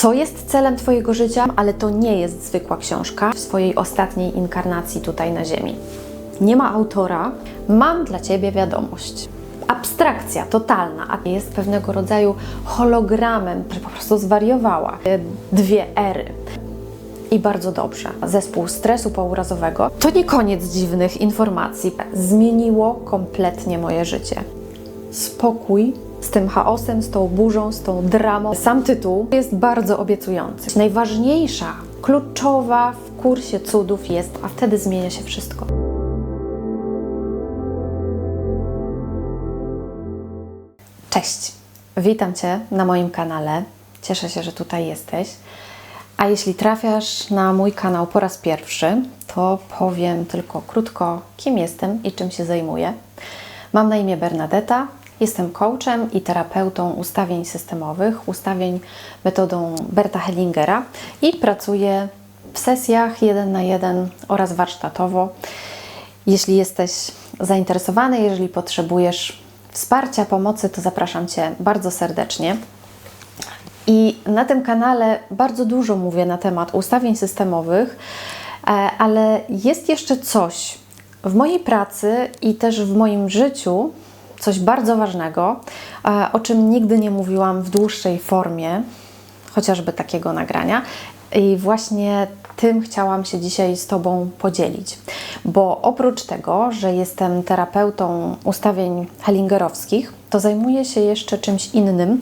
co jest celem Twojego życia, ale to nie jest zwykła książka w swojej ostatniej inkarnacji tutaj na Ziemi. Nie ma autora, mam dla Ciebie wiadomość. Abstrakcja totalna, a jest pewnego rodzaju hologramem, że po prostu zwariowała. Dwie ery. I bardzo dobrze. Zespół stresu pourazowego to nie koniec dziwnych informacji. Zmieniło kompletnie moje życie. Spokój z tym chaosem, z tą burzą, z tą dramą. Sam tytuł jest bardzo obiecujący. Najważniejsza, kluczowa w kursie cudów jest, a wtedy zmienia się wszystko. Cześć, witam Cię na moim kanale. Cieszę się, że tutaj jesteś. A jeśli trafiasz na mój kanał po raz pierwszy, to powiem tylko krótko, kim jestem i czym się zajmuję. Mam na imię Bernadetta, jestem coachem i terapeutą ustawień systemowych, ustawień metodą Berta Hellingera i pracuję w sesjach jeden na jeden oraz warsztatowo. Jeśli jesteś zainteresowany, jeżeli potrzebujesz wsparcia, pomocy, to zapraszam Cię bardzo serdecznie. I na tym kanale bardzo dużo mówię na temat ustawień systemowych, e, ale jest jeszcze coś w mojej pracy i też w moim życiu, coś bardzo ważnego, e, o czym nigdy nie mówiłam w dłuższej formie, chociażby takiego nagrania. I właśnie tym chciałam się dzisiaj z Tobą podzielić, bo oprócz tego, że jestem terapeutą ustawień hellingerowskich, to zajmuję się jeszcze czymś innym,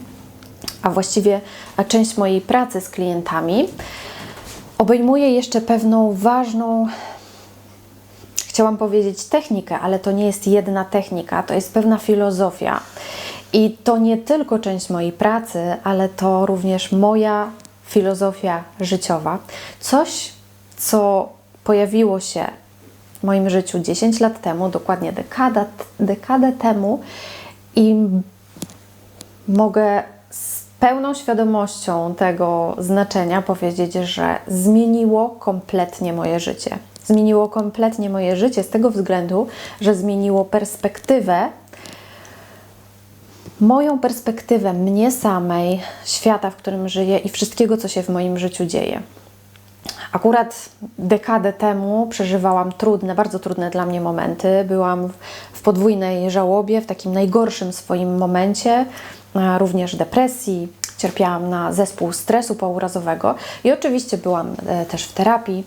a właściwie część mojej pracy z klientami obejmuje jeszcze pewną ważną, chciałam powiedzieć technikę, ale to nie jest jedna technika, to jest pewna filozofia. I to nie tylko część mojej pracy, ale to również moja filozofia życiowa. Coś, co pojawiło się w moim życiu 10 lat temu, dokładnie dekada, dekadę temu, i mogę z pełną świadomością tego znaczenia powiedzieć, że zmieniło kompletnie moje życie. Zmieniło kompletnie moje życie z tego względu, że zmieniło perspektywę moją perspektywę mnie samej, świata, w którym żyję i wszystkiego, co się w moim życiu dzieje. Akurat dekadę temu przeżywałam trudne, bardzo trudne dla mnie momenty. Byłam w podwójnej żałobie, w takim najgorszym swoim momencie, również depresji. Cierpiałam na zespół stresu pourazowego i oczywiście byłam e, też w terapii.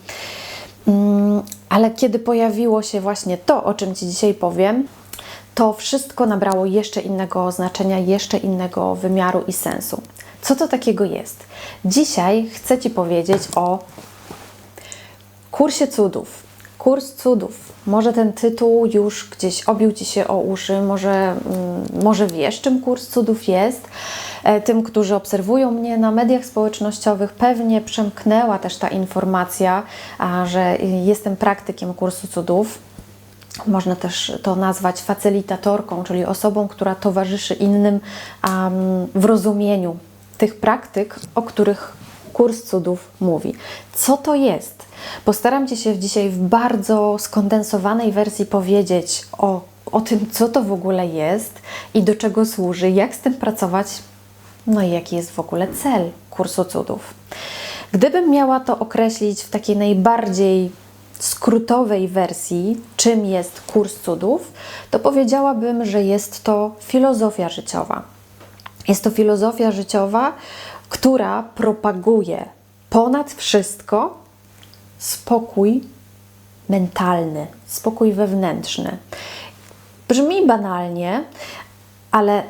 Mm, ale kiedy pojawiło się właśnie to, o czym Ci dzisiaj powiem, to wszystko nabrało jeszcze innego znaczenia, jeszcze innego wymiaru i sensu. Co to takiego jest? Dzisiaj chcę Ci powiedzieć o kursie cudów. Kurs cudów. Może ten tytuł już gdzieś obił Ci się o uszy, może, mm, może wiesz, czym kurs cudów jest. E, tym, którzy obserwują mnie na mediach społecznościowych, pewnie przemknęła też ta informacja, że jestem praktykiem kursu cudów można też to nazwać facylitatorką, czyli osobą, która towarzyszy innym w rozumieniu tych praktyk, o których kurs cudów mówi. Co to jest? Postaram Cię się dzisiaj w bardzo skondensowanej wersji powiedzieć o, o tym, co to w ogóle jest i do czego służy, jak z tym pracować, no i jaki jest w ogóle cel kursu cudów. Gdybym miała to określić w takiej najbardziej skrótowej wersji, czym jest kurs cudów, to powiedziałabym, że jest to filozofia życiowa. Jest to filozofia życiowa, która propaguje ponad wszystko spokój mentalny, spokój wewnętrzny. Brzmi banalnie, ale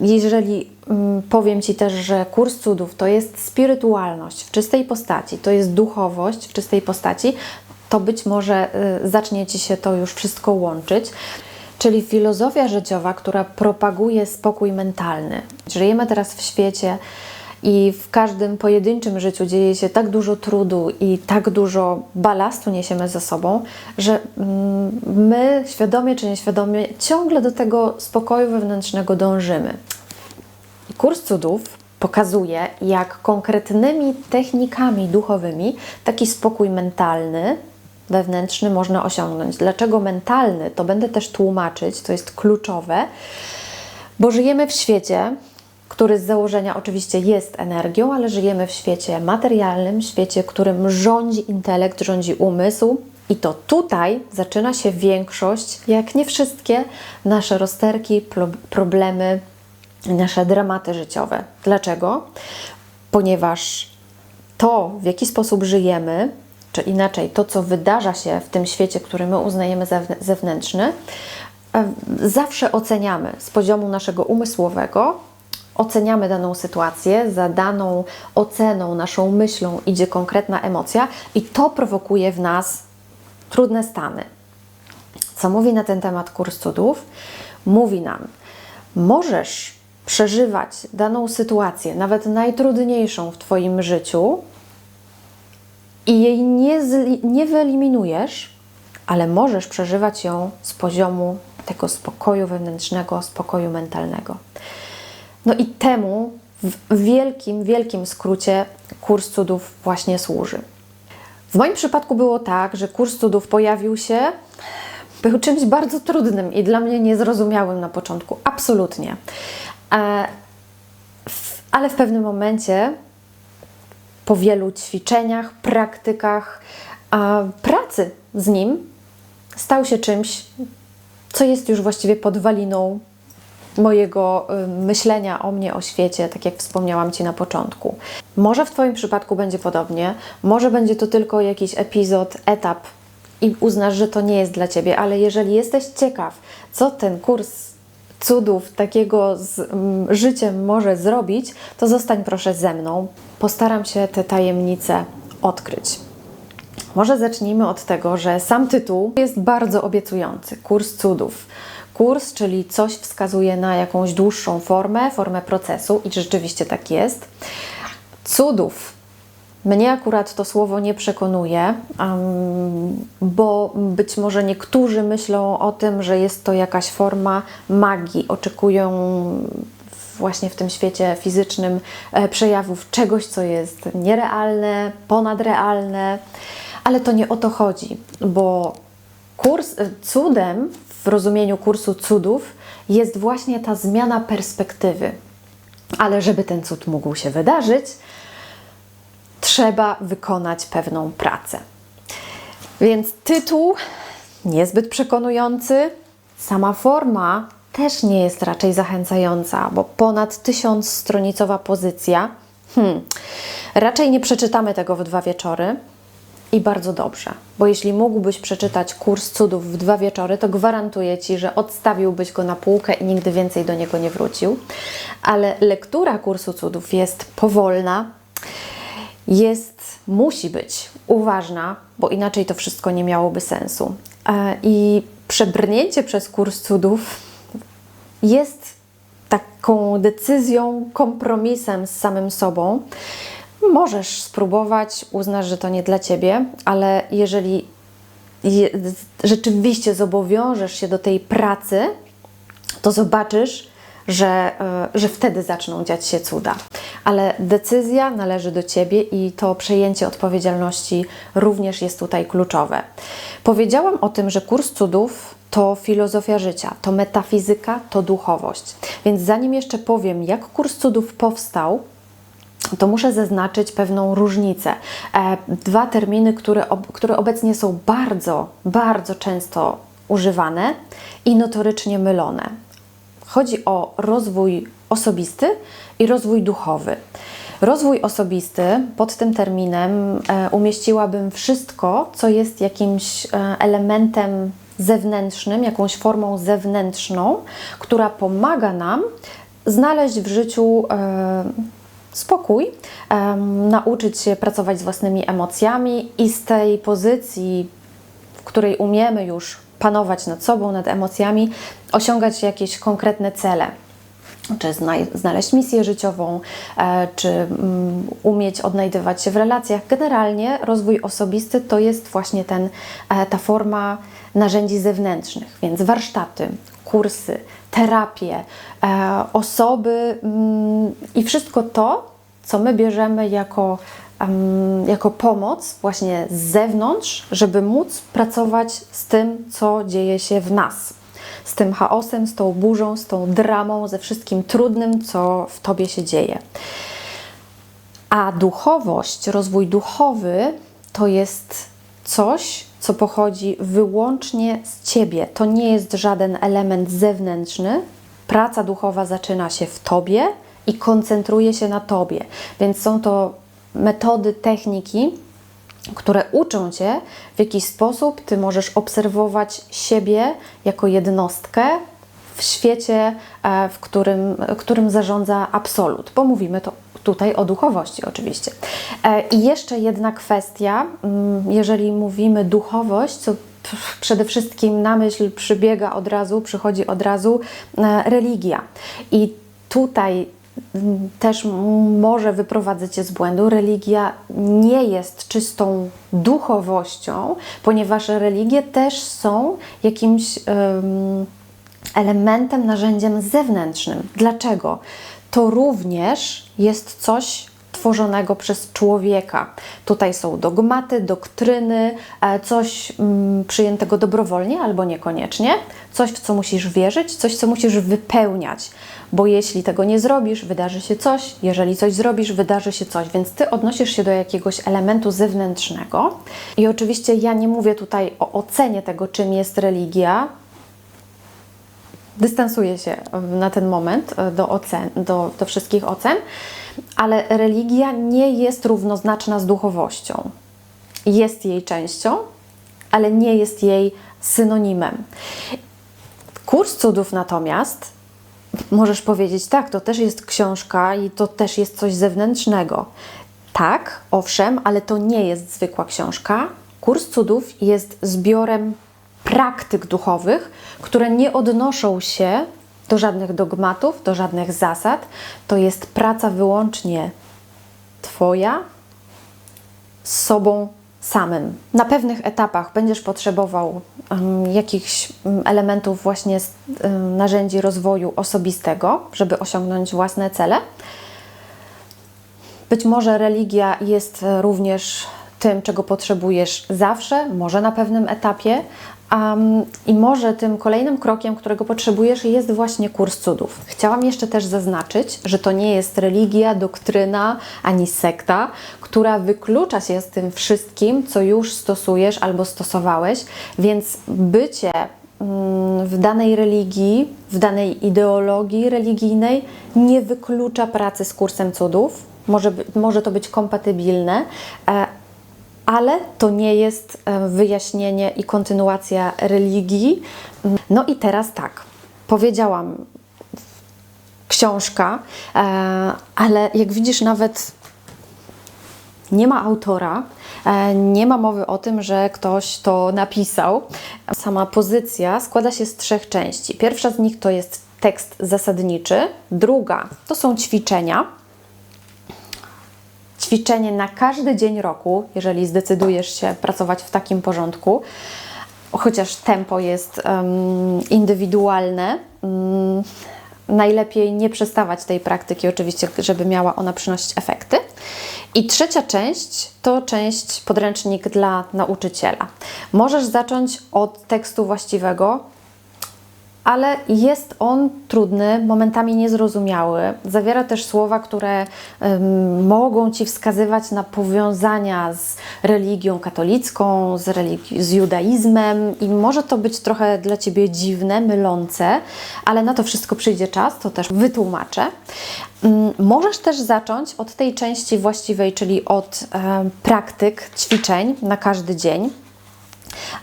jeżeli mm, powiem Ci też, że kurs cudów to jest spirytualność w czystej postaci, to jest duchowość w czystej postaci, to być może y, zacznie Ci się to już wszystko łączyć. Czyli filozofia życiowa, która propaguje spokój mentalny. Żyjemy teraz w świecie i w każdym pojedynczym życiu dzieje się tak dużo trudu i tak dużo balastu niesiemy ze sobą, że mm, my, świadomie czy nieświadomie, ciągle do tego spokoju wewnętrznego dążymy. Kurs cudów pokazuje, jak konkretnymi technikami duchowymi taki spokój mentalny wewnętrzny można osiągnąć. Dlaczego mentalny? To będę też tłumaczyć, to jest kluczowe, bo żyjemy w świecie, który z założenia oczywiście jest energią, ale żyjemy w świecie materialnym, świecie, którym rządzi intelekt, rządzi umysł. I to tutaj zaczyna się większość, jak nie wszystkie, nasze rozterki, pro- problemy, nasze dramaty życiowe. Dlaczego? Ponieważ to, w jaki sposób żyjemy, czy inaczej, to, co wydarza się w tym świecie, który my uznajemy zewnętrzny, e, zawsze oceniamy z poziomu naszego umysłowego, oceniamy daną sytuację, za daną oceną, naszą myślą idzie konkretna emocja i to prowokuje w nas trudne stany. Co mówi na ten temat kurs cudów? Mówi nam, możesz przeżywać daną sytuację, nawet najtrudniejszą w Twoim życiu, i jej nie, nie wyeliminujesz, ale możesz przeżywać ją z poziomu tego spokoju wewnętrznego, spokoju mentalnego. No i temu w wielkim, wielkim skrócie kurs cudów właśnie służy. W moim przypadku było tak, że kurs cudów pojawił się, był czymś bardzo trudnym i dla mnie niezrozumiałym na początku, absolutnie. E, Ale w pewnym momencie po wielu ćwiczeniach, praktykach, pracy z nim stał się czymś, co jest już właściwie podwaliną mojego y, myślenia o mnie, o świecie, tak jak wspomniałam Ci na początku. Może w Twoim przypadku będzie podobnie, może będzie to tylko jakiś epizod, etap i uznasz, że to nie jest dla Ciebie, ale jeżeli jesteś ciekaw, co ten kurs cudów takiego z życiem może zrobić, to zostań proszę ze mną. Postaram się te tajemnice odkryć. Może zacznijmy od tego, że sam tytuł jest bardzo obiecujący. Kurs cudów. Kurs, czyli coś wskazuje na jakąś dłuższą formę, formę procesu i rzeczywiście tak jest. Cudów. Mnie akurat to słowo nie przekonuje, bo być może niektórzy myślą o tym, że jest to jakaś forma magii, oczekują właśnie w tym świecie fizycznym e, przejawów czegoś, co jest nierealne, ponadrealne, ale to nie o to chodzi, bo kurs e, cudem w rozumieniu kursu cudów jest właśnie ta zmiana perspektywy. Ale żeby ten cud mógł się wydarzyć, trzeba wykonać pewną pracę. Więc tytuł niezbyt przekonujący, sama forma też nie jest raczej zachęcająca, bo ponad tysiąc stronicowa pozycja. Hmm, raczej nie przeczytamy tego w dwa wieczory. I bardzo dobrze, bo jeśli mógłbyś przeczytać kurs cudów w dwa wieczory, to gwarantuję Ci, że odstawiłbyś go na półkę i nigdy więcej do niego nie wrócił. Ale lektura kursu cudów jest powolna, jest, musi być uważna, bo inaczej to wszystko nie miałoby sensu. E, I przebrnięcie przez kurs cudów jest taką decyzją, kompromisem z samym sobą. Możesz spróbować, uznasz, że to nie dla ciebie, ale jeżeli je, rzeczywiście zobowiążesz się do tej pracy, to zobaczysz, że, e, że wtedy zaczną dziać się cuda. Ale decyzja należy do Ciebie i to przejęcie odpowiedzialności również jest tutaj kluczowe. Powiedziałam o tym, że kurs cudów to filozofia życia, to metafizyka, to duchowość. Więc zanim jeszcze powiem, jak kurs cudów powstał, to muszę zaznaczyć pewną różnicę. E, dwa terminy, które, które obecnie są bardzo, bardzo często używane i notorycznie mylone. Chodzi o rozwój osobisty i rozwój duchowy. Rozwój osobisty pod tym terminem e, umieściłabym wszystko, co jest jakimś e, elementem zewnętrznym, jakąś formą zewnętrzną, która pomaga nam znaleźć w życiu spokój, nauczyć się pracować z własnymi emocjami i z tej pozycji, w której umiemy już panować nad sobą, nad emocjami, osiągać jakieś konkretne cele. Czy zna- znaleźć misję życiową, e, czy mm, umieć odnajdywać się w relacjach. Generalnie rozwój osobisty to jest właśnie ten, e, ta forma narzędzi zewnętrznych, więc warsztaty, kursy, terapie, osoby mm, i wszystko to, co my bierzemy jako, jako pomoc właśnie z zewnątrz, żeby móc pracować z tym, co dzieje się w nas. z tym chaosem, z tą burzą, z tą dramą, ze wszystkim trudnym, co w tobie się dzieje. A duchowość, rozwój duchowy to jest coś, co pochodzi wyłącznie z ciebie. To nie jest żaden element zewnętrzny. Praca duchowa zaczyna się w tobie i koncentruje się na tobie. Więc są to metody, techniki, które uczą cię, w jaki sposób ty możesz obserwować siebie jako jednostkę w świecie, e, w którym, którym zarządza absolut, bo mówimy to tutaj o duchowości oczywiście. E, I jeszcze jedna kwestia, mm, jeżeli mówimy duchowość, to przede wszystkim na myśl przybiega od razu, przychodzi od razu e, religia. I tutaj mm, też może wyprowadzać Cię z błędu. Religia nie jest czystą duchowością, ponieważ religie też są jakimś em, elementem, narzędziem zewnętrznym. Dlaczego? To również jest coś tworzonego przez człowieka. Tutaj są dogmaty, doktryny, e, coś mm, przyjętego dobrowolnie albo niekoniecznie, coś w co musisz wierzyć, coś co musisz wypełniać, bo jeśli tego nie zrobisz, wydarzy się coś, jeżeli coś zrobisz, wydarzy się coś, więc ty odnosisz się do jakiegoś elementu zewnętrznego. I oczywiście ja nie mówię tutaj o ocenie tego, czym jest religia, dystansuję się na ten moment e, do, ocen, do, do wszystkich ocen, ale religia nie jest równoznaczna z duchowością. Jest jej częścią, ale nie jest jej synonimem. Kurs cudów natomiast możesz powiedzieć, tak, to też jest książka i to też jest coś zewnętrznego. Tak, owszem, ale to nie jest zwykła książka. Kurs cudów jest zbiorem praktyk duchowych, które nie odnoszą się do żadnych dogmatów, do żadnych zasad. To jest praca wyłącznie Twoja z sobą samym. Na pewnych etapach będziesz potrzebował um, jakichś elementów właśnie um, narzędzi rozwoju osobistego, żeby osiągnąć własne cele. Być może religia jest e, również tym, czego potrzebujesz zawsze, może na pewnym etapie. Um, I może tym kolejnym krokiem, którego potrzebujesz, jest właśnie kurs cudów. Chciałam jeszcze też zaznaczyć, że to nie jest religia, doktryna ani sekta, która wyklucza się z tym wszystkim, co już stosujesz albo stosowałeś, więc bycie mm, w danej religii, w danej ideologii religijnej nie wyklucza pracy z kursem cudów. Może, może to być kompatybilne, e, ale to nie jest e, wyjaśnienie i kontynuacja religii. No i teraz tak, powiedziałam, książka, e, ale jak widzisz, nawet nie ma autora, e, nie ma mowy o tym, że ktoś to napisał. Sama pozycja składa się z trzech części. Pierwsza z nich to jest tekst zasadniczy, druga to są ćwiczenia ćwiczenie na każdy dzień roku, jeżeli zdecydujesz się pracować w takim porządku, chociaż tempo jest em, indywidualne. mm, najlepiej nie przestawać tej praktyki, oczywiście, żeby miała ona przynosić efekty. I trzecia część to część podręcznik dla nauczyciela. Możesz zacząć od tekstu właściwego, ale jest on trudny, momentami niezrozumiały. Zawiera też słowa, które em, mogą ci wskazywać na powiązania z religią katolicką, z, religi- z judaizmem, i może to być trochę dla ciebie dziwne, mylące, ale na to wszystko przyjdzie czas, to też wytłumaczę. Mm, Możesz też zacząć od tej części właściwej, czyli od em, praktyk, ćwiczeń na każdy dzień.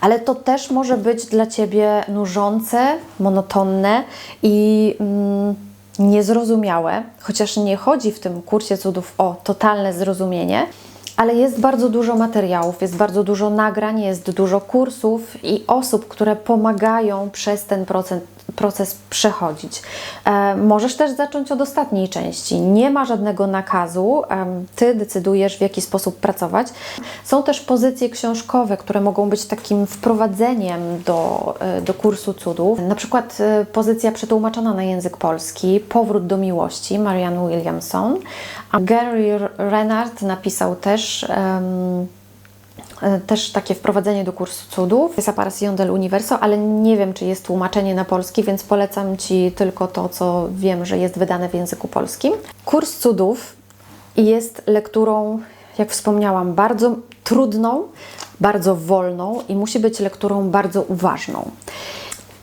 Ale to też może być dla Ciebie nużące, monotonne i mm, niezrozumiałe, chociaż nie chodzi w tym kursie cudów o totalne zrozumienie, ale jest bardzo dużo materiałów, jest bardzo dużo nagrań, jest dużo kursów i osób, które pomagają przez ten proces, proces przechodzić. E, możesz też zacząć od ostatniej części. Nie ma żadnego nakazu, ty decydujesz w jaki sposób pracować. Są też pozycje książkowe, które mogą być takim wprowadzeniem do, e, do kursu cudów. Na przykład e, pozycja przetłumaczona na język polski, Powrót do miłości, Marianne Williamson. A Gary Renard napisał też e, też takie wprowadzenie do kursu cudów. Apparition del Universo, ale nie wiem, czy jest tłumaczenie na polski, więc polecam Ci tylko to, co wiem, że jest wydane w języku polskim. Kurs cudów jest lekturą, jak wspomniałam, bardzo trudną, bardzo wolną i musi być lekturą bardzo uważną.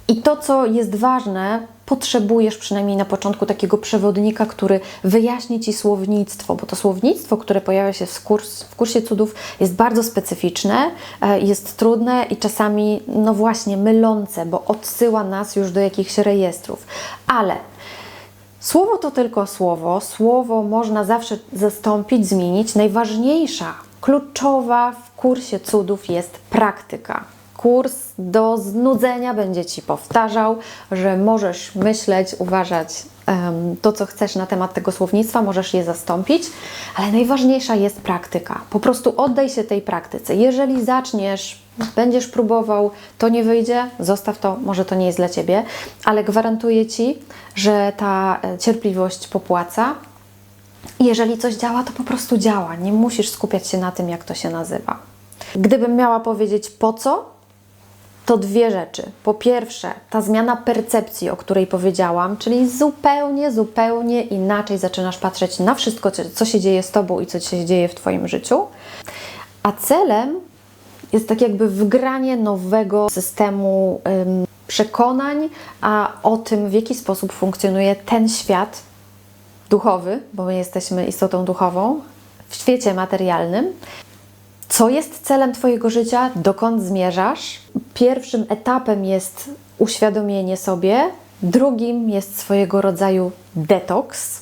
I to, co jest ważne, potrzebujesz przynajmniej na początku takiego przewodnika, który wyjaśni Ci słownictwo, bo to słownictwo, które pojawia się w, kurs, w kursie cudów, jest bardzo specyficzne, e, jest trudne i czasami, no właśnie, mylące, bo odsyła nas już do jakichś rejestrów. Ale Słowo to tylko słowo. Słowo można zawsze zastąpić, zmienić. Najważniejsza, kluczowa w kursie cudów jest praktyka kurs do znudzenia będzie Ci powtarzał, że możesz myśleć, uważać um, to, co chcesz na temat tego słownictwa, możesz je zastąpić, ale najważniejsza jest praktyka. Po prostu oddaj się tej praktyce. Jeżeli zaczniesz, będziesz próbował, to nie wyjdzie, zostaw to, może to nie jest dla Ciebie, ale gwarantuję Ci, że ta e, cierpliwość popłaca. Jeżeli coś działa, to po prostu działa. Nie musisz skupiać się na tym, jak to się nazywa. Gdybym miała powiedzieć po co, to dwie rzeczy. Po pierwsze, ta zmiana percepcji, o której powiedziałam, czyli zupełnie, zupełnie inaczej zaczynasz patrzeć na wszystko, co się dzieje z Tobą i co się dzieje w Twoim życiu. A celem jest tak jakby wgranie nowego systemu ym, przekonań a o tym, w jaki sposób funkcjonuje ten świat duchowy, bo my jesteśmy istotą duchową, w świecie materialnym co jest celem Twojego życia, dokąd zmierzasz. Pierwszym etapem jest uświadomienie sobie, drugim jest swojego rodzaju detoks.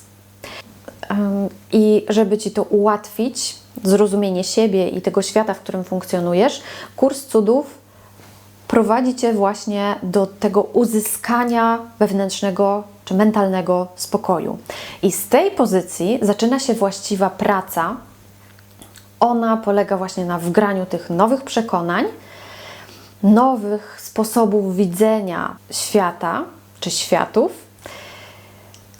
I żeby Ci to ułatwić, zrozumienie siebie i tego świata, w którym funkcjonujesz, kurs cudów prowadzi Cię właśnie do tego uzyskania wewnętrznego czy mentalnego spokoju. I z tej pozycji zaczyna się właściwa praca ona polega właśnie na wgraniu tych nowych przekonań, nowych sposobów widzenia świata czy światów.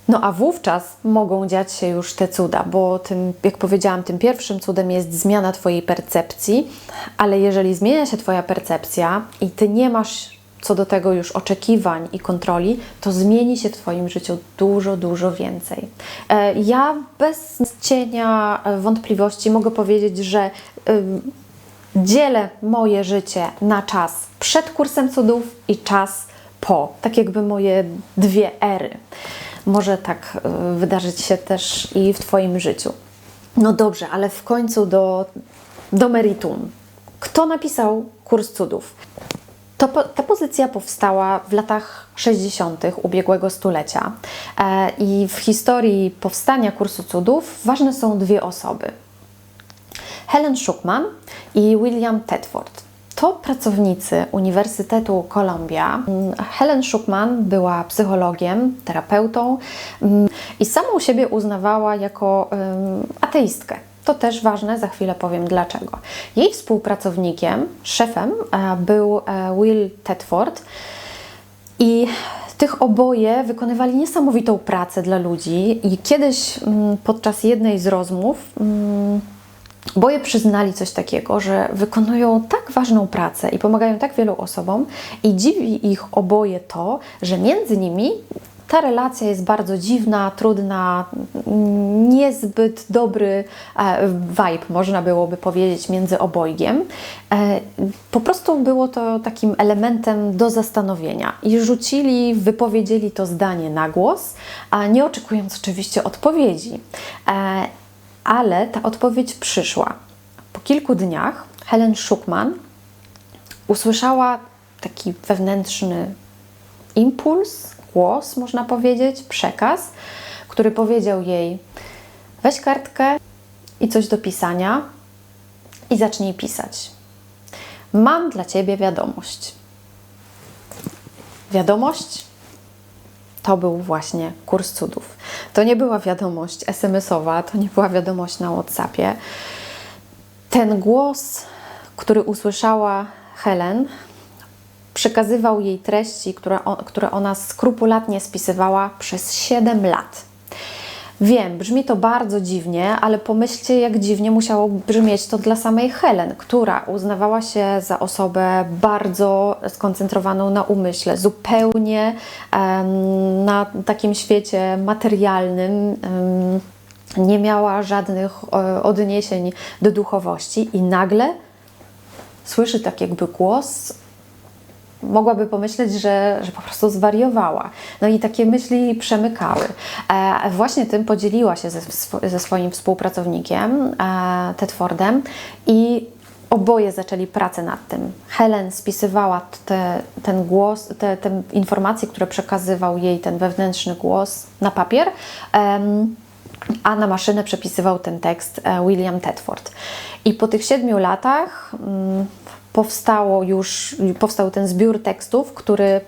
No a wówczas mogą dziać się już te cuda, bo tym, jak powiedziałam, tym pierwszym cudem jest zmiana Twojej percepcji, ale jeżeli zmienia się Twoja percepcja i Ty nie masz co do tego już oczekiwań i kontroli, to zmieni się w Twoim życiu dużo, dużo więcej. E, ja bez cienia wątpliwości mogę powiedzieć, że dzielę moje życie na czas przed kursem cudów i czas po. Tak jakby moje dwie ery. Może tak y, wydarzyć się też i w Twoim życiu. No dobrze, ale w końcu do, do meritum. Kto napisał kurs cudów? To, ta pozycja powstała w latach 60. ubiegłego stulecia e, i w historii powstania kursu cudów ważne są dwie osoby. Helen Schuckman i William Tedford. To pracownicy Uniwersytetu Columbia. Helen Schuckman była psychologiem, terapeutą mm, i samą siebie uznawała jako ateistkę. To też ważne, za chwilę powiem dlaczego. Jej współpracownikiem, szefem e, był e, Will Tedford i tych oboje wykonywali niesamowitą pracę dla ludzi i kiedyś mm, podczas jednej z rozmów mm, Boje przyznali coś takiego, że wykonują tak ważną pracę i pomagają tak wielu osobom, i dziwi ich oboje to, że między nimi ta relacja jest bardzo dziwna, trudna, niezbyt dobry e, vibe, można byłoby powiedzieć, między obojgiem. E, po prostu było to takim elementem do zastanowienia i rzucili, wypowiedzieli to zdanie na głos, nie oczekując oczywiście odpowiedzi. E, ale ta odpowiedź przyszła. Po kilku dniach Helen Schuckman usłyszała taki wewnętrzny impuls, głos, można powiedzieć, przekaz, który powiedział jej: weź kartkę i coś do pisania i zacznij pisać. Mam dla ciebie wiadomość. Wiadomość to był właśnie kurs cudów. To nie była wiadomość SMS-owa, to nie była wiadomość na WhatsAppie. Ten głos, który usłyszała Helen, przekazywał jej treści, które, które ona skrupulatnie spisywała przez 7 lat. Wiem, brzmi to bardzo dziwnie, ale pomyślcie, jak dziwnie musiało brzmieć to dla samej Helen, która uznawała się za osobę bardzo skoncentrowaną na umyśle, zupełnie em, na takim świecie materialnym. em, nie miała żadnych e, odniesień do duchowości i nagle słyszy tak jakby głos mogłaby pomyśleć, że, że po prostu zwariowała. No i takie myśli przemykały. E, właśnie tym podzieliła się ze, ze swoim współpracownikiem, e, i oboje zaczęli pracę nad tym. Helen spisywała te, ten głos, te, te informacje, które przekazywał jej ten wewnętrzny głos na papier, a na maszynę przepisywał ten tekst e, William Tedford. I po tych siedmiu latach mm, powstało już, powstał ten zbiór tekstów, który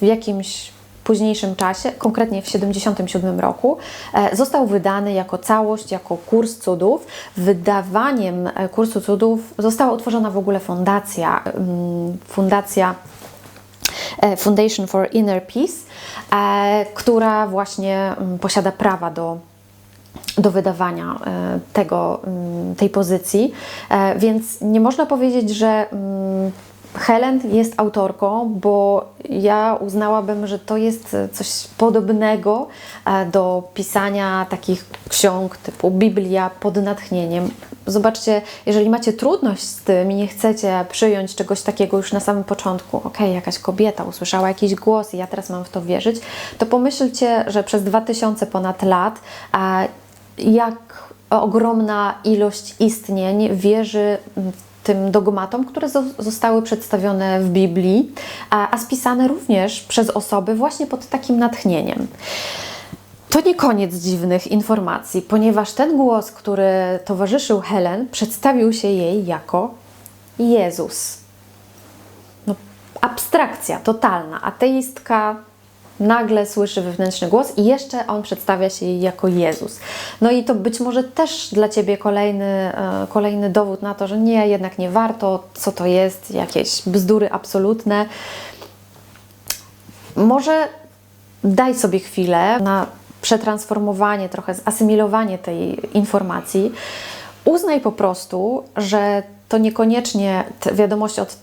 w jakimś późniejszym czasie, konkretnie w 1977 roku, e, został wydany jako całość, jako kurs cudów. Wydawaniem e, kursu cudów została utworzona w ogóle fundacja, mm, fundacja e, Foundation for Inner Peace, która właśnie mm, posiada prawa do do wydawania e, tego, mm, tej pozycji, E, więc nie można powiedzieć, że mm, Helen jest autorką, bo ja uznałabym, że to jest coś podobnego e, do pisania takich ksiąg typu Biblia pod natchnieniem. Zobaczcie, jeżeli macie trudność z tym i nie chcecie przyjąć czegoś takiego już na samym początku, okej, jakaś kobieta usłyszała jakiś głos i ja teraz mam w to wierzyć, to pomyślcie, że przez 2000 ponad lat jak ogromna ilość istnień wierzy tym dogmatom, które zo- zostały przedstawione w Biblii, a, a spisane również przez osoby właśnie pod takim natchnieniem. To nie koniec dziwnych informacji, ponieważ ten głos, który towarzyszył Helen, przedstawił się jej jako Jezus. No, abstrakcja totalna. Ateistka nagle słyszy wewnętrzny głos i jeszcze on przedstawia się jej jako Jezus. No i to być może też dla Ciebie kolejny, e, kolejny dowód na to, że nie, jednak nie warto, co to jest, jakieś bzdury absolutne. Może daj sobie chwilę na przetransformowanie, trochę zasymilowanie tej informacji. Uznaj po prostu, że to niekoniecznie wiadomość od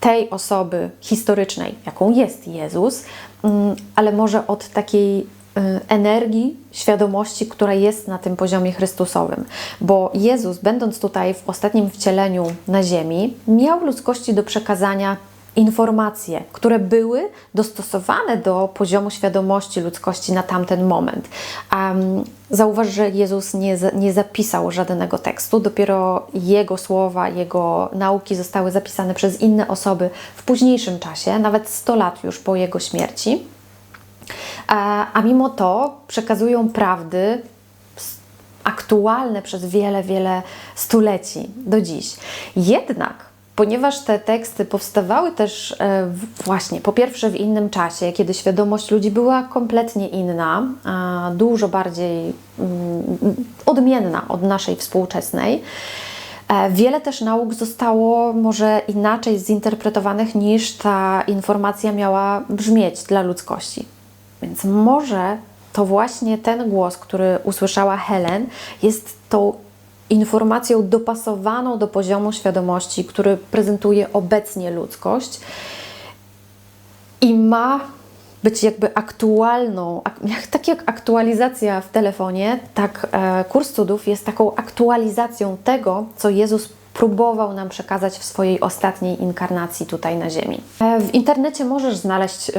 tej osoby historycznej, jaką jest Jezus, mm, ale może od takiej y, energii, świadomości, która jest na tym poziomie Chrystusowym. Bo Jezus, będąc tutaj w ostatnim wcieleniu na ziemi, miał ludzkości do przekazania informacje, które były dostosowane do poziomu świadomości ludzkości na tamten moment. Um, zauważ, że Jezus nie, nie zapisał żadnego tekstu, dopiero Jego słowa, Jego nauki zostały zapisane przez inne osoby w późniejszym czasie, nawet 100 lat już po Jego śmierci. A, a mimo to przekazują prawdy aktualne przez wiele, wiele stuleci do dziś. Jednak, ponieważ te teksty powstawały też e, właśnie po pierwsze w innym czasie, kiedy świadomość ludzi była kompletnie inna, dużo bardziej mm, odmienna od naszej współczesnej. E, Wiele też nauk zostało może inaczej zinterpretowanych niż ta informacja miała brzmieć dla ludzkości. Więc może to właśnie ten głos, który usłyszała Helen, jest tą informacją dopasowaną do poziomu świadomości, który prezentuje obecnie ludzkość i ma być jakby aktualną, tak jak aktualizacja w telefonie, tak e, kurs cudów jest taką aktualizacją tego, co Jezus próbował nam przekazać w swojej ostatniej inkarnacji tutaj na Ziemi. E, w internecie możesz znaleźć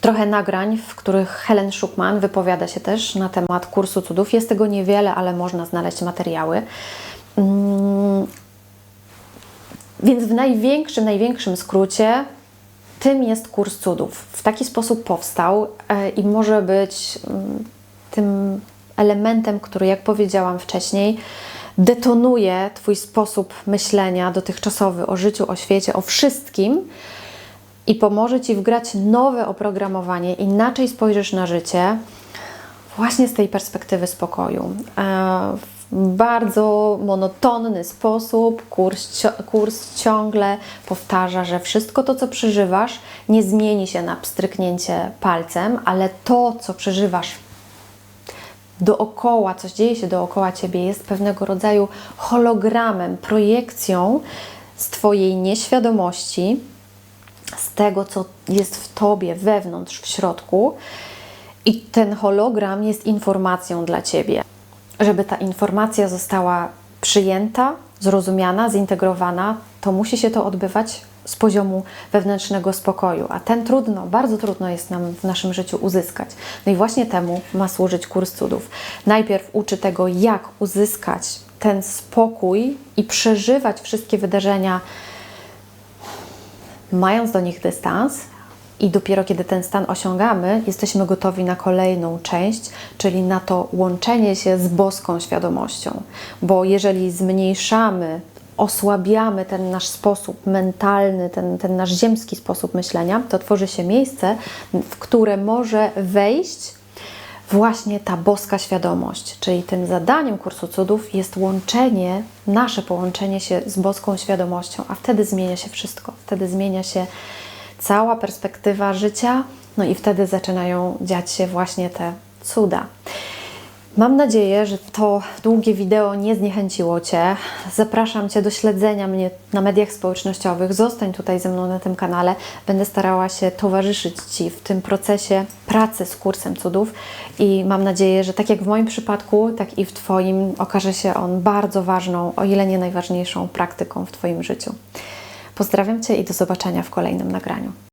trochę nagrań, w których Helen Schuckman wypowiada się też na temat kursu cudów. Jest tego niewiele, ale można znaleźć materiały. Ym, więc w największym, największym skrócie tym jest kurs cudów. W taki sposób powstał e, i może być mm, tym elementem, który, jak powiedziałam wcześniej, detonuje Twój sposób myślenia dotychczasowy o życiu, o świecie, o wszystkim i pomoże Ci wgrać nowe oprogramowanie. Inaczej spojrzysz na życie właśnie z tej perspektywy spokoju. E, W bardzo monotonny sposób kurs, kurs ciągle powtarza, że wszystko to, co przeżywasz, nie zmieni się na pstryknięcie palcem, ale to, co przeżywasz dookoła, coś dzieje się dookoła Ciebie, jest pewnego rodzaju hologramem, projekcją z Twojej nieświadomości, z tego, co jest w Tobie, wewnątrz, w środku. I ten hologram jest informacją dla Ciebie. Żeby ta informacja została przyjęta, zrozumiana, zintegrowana, to musi się to odbywać z poziomu wewnętrznego spokoju, a ten trudno, bardzo trudno jest nam w naszym życiu uzyskać. No i właśnie temu ma służyć kurs cudów. Najpierw uczy tego, jak uzyskać ten spokój i przeżywać wszystkie wydarzenia, mając do nich dystans. I dopiero kiedy ten stan osiągamy, jesteśmy gotowi na kolejną część, czyli na to łączenie się z boską świadomością. Bo jeżeli zmniejszamy osłabiamy ten nasz sposób mentalny, ten, ten nasz ziemski sposób myślenia, to tworzy się miejsce, w które może wejść właśnie ta boska świadomość. Czyli tym zadaniem kursu cudów jest łączenie, nasze połączenie się z boską świadomością, a wtedy zmienia się wszystko. Wtedy zmienia się cała perspektywa życia, no i wtedy zaczynają dziać się właśnie te cuda. Mam nadzieję, że to długie wideo nie zniechęciło Cię. Zapraszam Cię do śledzenia mnie na mediach społecznościowych. Zostań tutaj ze mną na tym kanale. Będę starała się towarzyszyć Ci w tym procesie pracy z kursem cudów i mam nadzieję, że tak jak w moim przypadku, tak i w Twoim okaże się on bardzo ważną, o ile nie najważniejszą praktyką w Twoim życiu. Pozdrawiam Cię i do zobaczenia w kolejnym nagraniu.